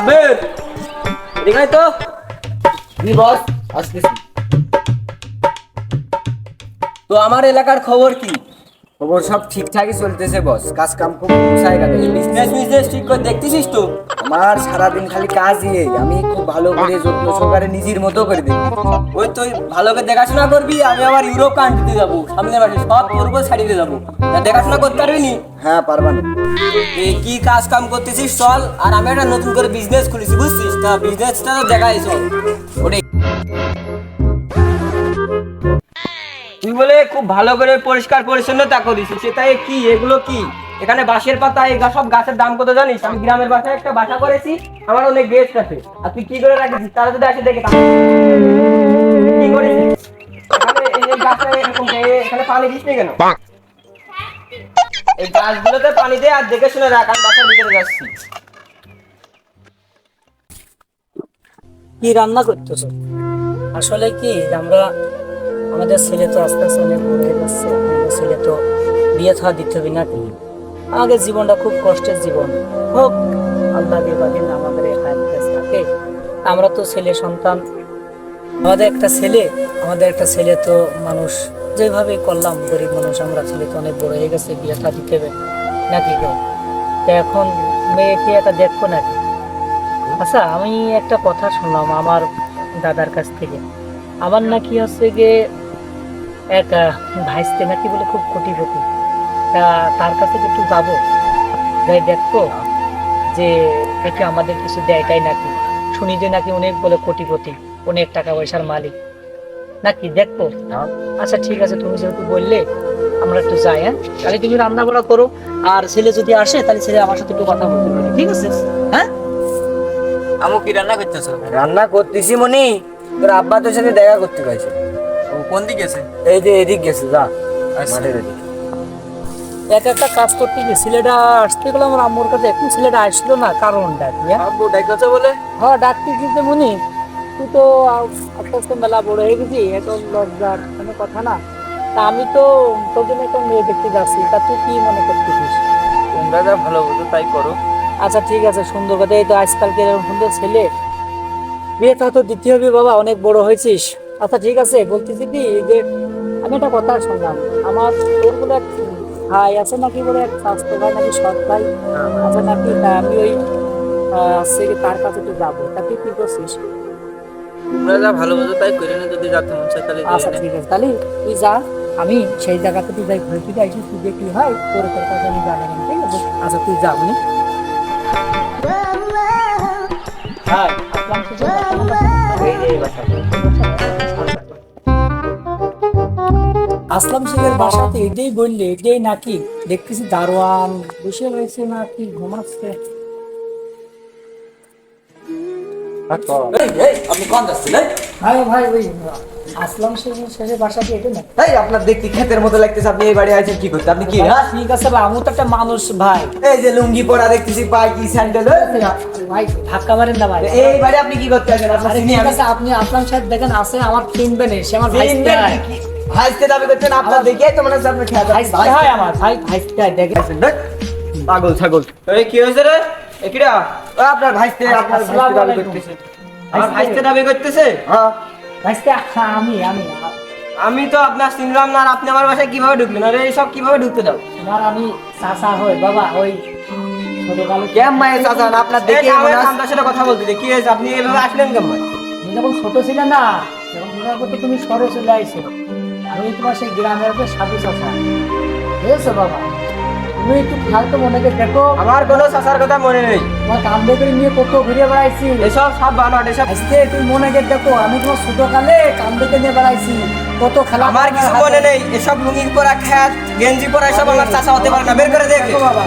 আব্বের এখানে তো। জি বস। আসতেছি। তো আমার এলাকার খবর কি? খবর সব ঠিকঠাকই চলতেছে বস। কাজ কাম খুব বিজনেস বিজনেস ঠিক করে দেখতেছিস তো? আমার সারাদিন খালি কাজই এই। আমি খুব ভালো করে যত্ন সহকারে নিজের মতো করে দেখি। ওই তুই ভালো করে দেখাশোনা করবি আমি আবার ইউরোপ কান্ট্রিতে যাব। সামনে মাসে সব তোর উপর ছাড়িয়ে যাব। দেখাশোনা করতে পারবি নি? হ্যাঁ পারবা না। কি কাজ কাম করতেছিস চল আর আমি একটা নতুন করে বিজনেস খুলেছি বুঝছিস? তা বিজনেসটা তো দেখাই চল। ওটাই বলে খুব ভালো করে পরিষ্কার পরিচ্ছন্নতা করিস সেটা কি? এগুলো কি? এখানে বাঁশের পাতা, এই সব গাছের দাম কত জানিস? আমি গ্রামের বাসায় একটা বাসা করেছি, আমার অনেক গেস্ট আছে। আর তুই কি করে রাখিস? তারা যদি আসে দেখে কি এখানে পানি দিস কেন? এই গাছগুলোতে পানি দে আর দেখে শুনে রাখ, আমি বাসার ভিতরে যাচ্ছি। কি রান্না করতেছো? আসলে কি, আমরা আমাদের ছেলে তো আস্তে আস্তে অনেক বড় হয়ে যাচ্ছে ছেলে তো বিয়ে থা দিতে হবে নাকি আমাদের জীবনটা খুব কষ্টের জীবন। হোক, আল্লাহ দিবাদিন আমাদের থাকে। আমরা তো ছেলে, সন্তান। আমাদের একটা ছেলে, আমাদের একটা ছেলে তো মানুষ। যেভাবে করলাম, গরিব মানুষ, আমরা ছেলে তো অনেক বড় হয়ে গেছে, বিয়ে থা দিতে হবে নাকি তা এখন মেয়েকে একটা দেখব নাকি? আচ্ছা আমি একটা কথা শুনলাম আমার দাদার কাছ থেকে। আমার নাকি হচ্ছে গিয়ে এক ভাইস্তে নাকি বলে খুব কোটিপতি। তা তার কাছে কি একটু যাব যাই দেখব যে দেখে আমাদের কিছু দেয় তাই নাকি? শুনি যে নাকি অনেক বলে কোটিপতি অনেক টাকা পয়সার মালিক। নাকি দেখব? আচ্ছা ঠিক আছে তুমি যেহেতু বললে আমরা একটু যাই হ্যাঁ? তাহলে তুমি রান্না বান্না করো আর ছেলে যদি আসে তাহলে ছেলে আমার সাথে একটু কথা বলতে পারে ঠিক আছে? হ্যাঁ? আমু কি রান্না করতেছো? রান্না করতেছি মনি তোর আব্বা তোর সাথে দেখা করতে গেছে। ও কোন দিকে গেছে? এই যে এদিক গেছে যা। আচ্ছা। মাঠের এদিক। এক একটা কাজ করতে গিয়ে ছেলেটা আসতে গেলাম আমার আম্মুর কাছে এখন ছেলেটা আসলো না কারণটা কি হ্যাঁ? আব্বু ডাকছে বলে? হ্যাঁ ডাকতে কিন্তু মনি। তুই তো আস্তে আস্তে মেলা বড় হয়ে গেছি এখন লজ্জার কোনো কথা না। তা আমি তো তোর জন্য একটা মেয়ে দেখতে যাচ্ছি তা তুই কি মনে করতেছিস? তোমরা যা ভালো বুঝো তাই করো। আচ্ছা ঠিক আছে সুন্দর কথা এই তো আজকালকে এরকম সুন্দর ছেলে। বিয়ে তা তো দিতে হবে বাবা অনেক বড় হয়েছিস। আচ্ছা ঠিক আছে বলতেছি কি যে আমি একটা কথা শুনলাম আমার তোর বলে এক ভাই আছে নাকি বলে এক স্বাস্থ্য ভাই নাকি সৎ ভাই আছে নাকি তা আমি ওই সে তার কাছে তো যাব তা তুই কি করছিস তোমরা যা ভালো বুঝো তাই করে না যদি যাতে মন চায় তাহলে আচ্ছা ঠিক আছে তাহলে তুই যা আমি সেই জায়গাতে তুই যাই ঘুরে ফিরে আসি তুই দেখি হয় তোর তোর কাছে আমি জানাবেন ঠিক আছে আচ্ছা তুই যা উনি হ্যাঁ আসলাম শেখের বাসাতে এটাই বললে এটাই নাকি? দেখতেছি দারোয়ান বসে রয়েছে নাকি ঘুমাচ্ছে। আপনি আপনার দেখতে ক্ষেতের মতো লাগতেছে আপনি এই বাড়ি আছেন কি করতে? আপনি কি হ্যাঁ? ঠিক আছে ভাই আমি তো একটা মানুষ ভাই। এই যে লুঙ্গি পরা দেখতেছি পায়ে কি স্যান্ডেল ভাই ধাক্কা মারেন না ভাই। এই বাড়ি আপনি কি করতে আছে আপনি আসলাম সাহেব দেখেন আসে আমার কিনবে নেই আমার দাবি করছেন আপনার দেখে তো মনে হচ্ছে আপনার খেয়াল হয় আমার ভাই ভাইস্তে হয় দেখেন পাগল ছাগল। এই কি হয়েছে রে? একিরা ও আপনার ভাইস্তে আপনার ভাইস্তে দাবি করতেছে। আমার ভাইস্তে দাবি করতেছে? হ্যাঁ। ভাইস্তে হ্যাঁ, আমি আমি আমি তো আপনার চিনলাম না আর আপনি আমার বাসায় কীভাবে ঢুকলেন? আরে এইসব কীভাবে ঢুকতে দাও? তোমার আমি চাচা হই বাবা ওই ছোটকালে কেম মায়ের চাচান আপনার দেখে দেখে মনে হচ্ছে আপনার সাথে কথা বলতে দে। কি হয়েছে? আপনি এভাবে আসলেন কেমন? যখন ছোট ছিলে না প্রতি তুমি সরে চলে আইছো। আমি তোমার সেই গ্রামের উপর সাধু চাচা। বুঝেছ বাবা? তুমি একটু খেয়াল তো মনে করে দেখো। আমার কোনো চাচার কথা মনে নেই। তোমার কাম করে নিয়ে কত ঘুরে বেড়াইছি। এসব সব বানোয়াট এসব আজকে তুমি মনে করে দেখো আমি তোমার ছোটকালে কান্দে নিয়ে বেড়াইছি। কত খেলা আমার কিছু মনে নেই। এসব লুঙ্গি পরা খ্যাত গেঞ্জি পরা এসব আমার চাচা হতে পারে না। বের করে দেখো বাবা